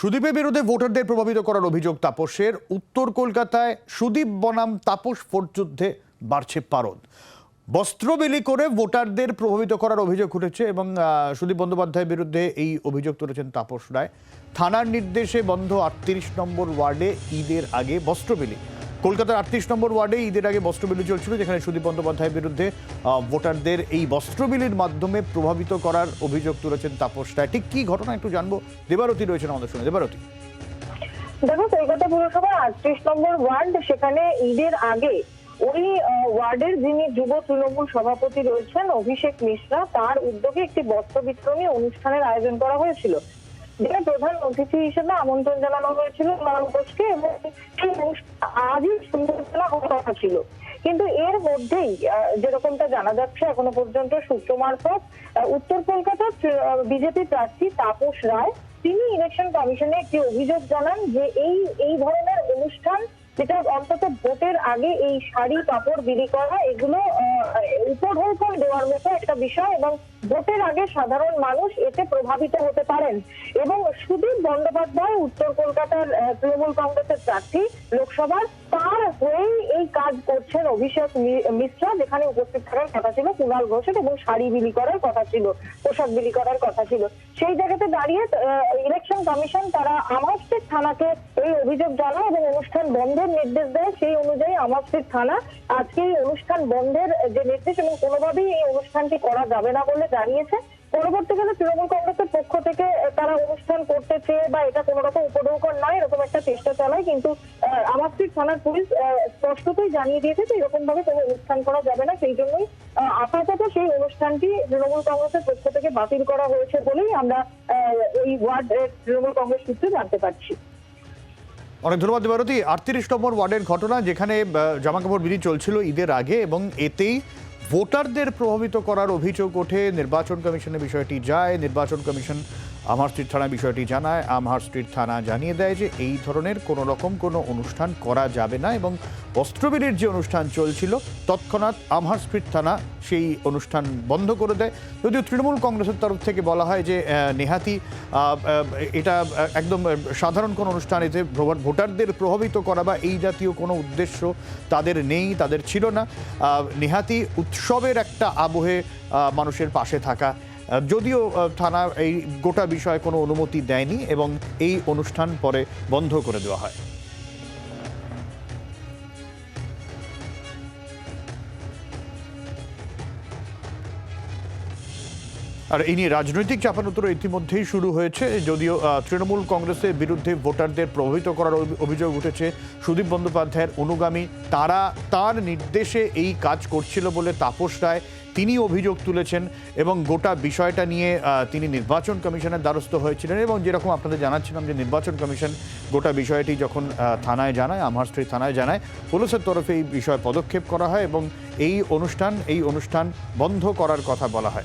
সুদীপের বিরুদ্ধে ভোটারদের প্রভাবিত করার অভিযোগ তাপসের। উত্তর কলকাতায় সুদীপ বনাম তাপস ভোটযুদ্ধে বাড়ছে পারদ। বস্ত্র বিলি করে ভোটারদের প্রভাবিত করার অভিযোগ উঠেছে এবং সুদীপ বন্দ্যোপাধ্যায়ের বিরুদ্ধে এই অভিযোগ তুলেছেন তাপস রায়। থানার নির্দেশে বন্ধ আটত্রিশ নম্বর ওয়ার্ডে ঈদের আগে বস্ত্র বিলি কলকাতার আটত্রিশ নম্বর ওয়ার্ডে ঈদের আগে বস্ত্রবিলি চলছিল, যেখানে সুদীপ বন্দ্যোপাধ্যায়ের বিরুদ্ধে ভোটারদের এই বস্ত্রবিলির মাধ্যমে প্রভাবিত করার অভিযোগ তুলেছেন তাপস রায়। ঠিক কি ঘটনা একটু জানব। দেবারতী রয়েছেন আমাদের সঙ্গে। দেবারতী। দেখো, কলকাতা পুরসভা আটত্রিশ নম্বর ওয়ার্ড, সেখানে ঈদের আগে ওই ওয়ার্ডের যিনি যুব তৃণমূল সভাপতি রয়েছেন, অভিষেক মিশ্রা, তার উদ্যোগে একটি বস্ত্র বিতরণী অনুষ্ঠানের আয়োজন করা হয়েছিল যেটা প্রধান অতিথি হিসেবে আমন্ত্রণ জানানো হয়েছিল মানব ঘোষকে এবং কথা ছিল। কিন্তু এর মধ্যেই যেরকমটা জানা যাচ্ছে এখনও পর্যন্ত সূত্র মারফত উত্তর কলকাতার বিজেপি প্রার্থী তাপস রায়, তিনি ইলেকশন কমিশনে একটি অভিযোগ জানান যে এই এই ধরনের অনুষ্ঠান যেটা অন্তত ভোটের আগে এই শাড়ি, কাপড়, বিলি করা, এগুলো উপঢৌকন দেওয়ার মতো একটা বিষয় এবং ভোটের আগে সাধারণ মানুষ এতে প্রভাবিত হতে পারেন। এবং সুদীপ বন্দ্যোপাধ্যায়, উত্তর কলকাতার তৃণমূল কংগ্রেসের প্রার্থী লোকসভার, তার হয়েই এই কাজ করছেন অভিষেক মিশ্রা, যেখানে উপস্থিত থাকার কথা ছিল কুণাল ঘোষের এবং শাড়ি বিলি করার কথা ছিল, পোশাক বিলি করার কথা ছিল। সেই জায়গাতে দাঁড়িয়ে ইলেকশন কমিশন তারা আমাস্টের থানাকে এই অভিযোগ জানায় এবং অনুষ্ঠান বন্ধের নির্দেশ দেয় সেই অনুযায়ী আমাস্টের থানা আজকে এই অনুষ্ঠান বন্ধের যে নির্দেশ এবং কোনোভাবেই এই অনুষ্ঠানটি করা যাবে না বলে জানিয়েছে। পরবর্তীকালে তৃণমূল কংগ্রেসের পক্ষ থেকে তারা অনুষ্ঠান করতে চেয়ে বা এটা কোনো রকম উপঢৌকন নয় এরকম একটা চেষ্টা চালায় কিন্তু আহ, থানার পুলিশ স্পষ্টতই জানিয়ে দিয়েছে যে এরকম ভাবে কোনো অনুষ্ঠান করা যাবে না সেই জন্যই আপাতত সেই অনুষ্ঠানটি তৃণমূল কংগ্রেসের পক্ষ থেকে বাতিল করা হয়েছে বলেই আমরা এই ওয়ার্ড তৃণমূল কংগ্রেস সূত্রে জানতে পারছি। অনেক ধন্যবাদ দেবারতী আটত্রিশ নম্বর ওয়ার্ডের ঘটনা যেখানে জামা কাপড় বিলি চলছিল ঈদের আগে এবং এতেই ভোটারদের প্রভাবিত করার অভিযোগ ওঠে। নির্বাচন কমিশনের বিষয়টি যায়। নির্বাচন কমিশন আমার স্ট্রিট থানা বিষয়টি জানায় আমার স্ট্রিট থানা জানিয়ে দেয় যে এই ধরনের কোনো রকম কোনো অনুষ্ঠান করা যাবে না এবং বস্ত্রবিলির যে অনুষ্ঠান চলছিল, তৎক্ষণাৎ আমহার স্ট্রিট থানা সেই অনুষ্ঠান বন্ধ করে দেয়। যদিও তৃণমূল কংগ্রেসের তরফ থেকে বলা হয় যে নেহাতি এটা একদম সাধারণ কোনো অনুষ্ঠান, এতে ভোটারদের প্রভাবিত করা বা এই জাতীয় কোনো উদ্দেশ্য তাদের নেই, তাদের ছিল না। নেহাতি উৎসবের একটা আবহে মানুষের পাশে থাকা যদিও থানা এই গোটা বিষয়ে কোনো অনুমতি দেয়নি এবং এই অনুষ্ঠান পরে বন্ধ করে দেওয়া হয়। আর এই নিয়ে রাজনৈতিক চাপানোত্তর ইতিমধ্যেই শুরু হয়েছে। যদিও তৃণমূল কংগ্রেসের বিরুদ্ধে ভোটারদের প্রভাবিত করার অভি- অভিযোগ উঠেছে, সুদীপ বন্দ্যোপাধ্যায়ের অনুগামী তারা তার নির্দেশে এই কাজ করছিল বলে তাপস রায় তিনি অভিযোগ তুলেছেন এবং গোটা বিষয়টা নিয়ে তিনি নির্বাচন কমিশনের দ্বারস্থ হয়েছিলেন এবং যেরকম আপনাদের জানাচ্ছিলাম যে নির্বাচন কমিশন গোটা বিষয়টি যখন থানায় জানায় আমার স্ত্রী থানায় জানায়, পুলিশের তরফে এই বিষয়ে পদক্ষেপ করা হয় এবং এই অনুষ্ঠান এই অনুষ্ঠান বন্ধ করার কথা বলা হয়।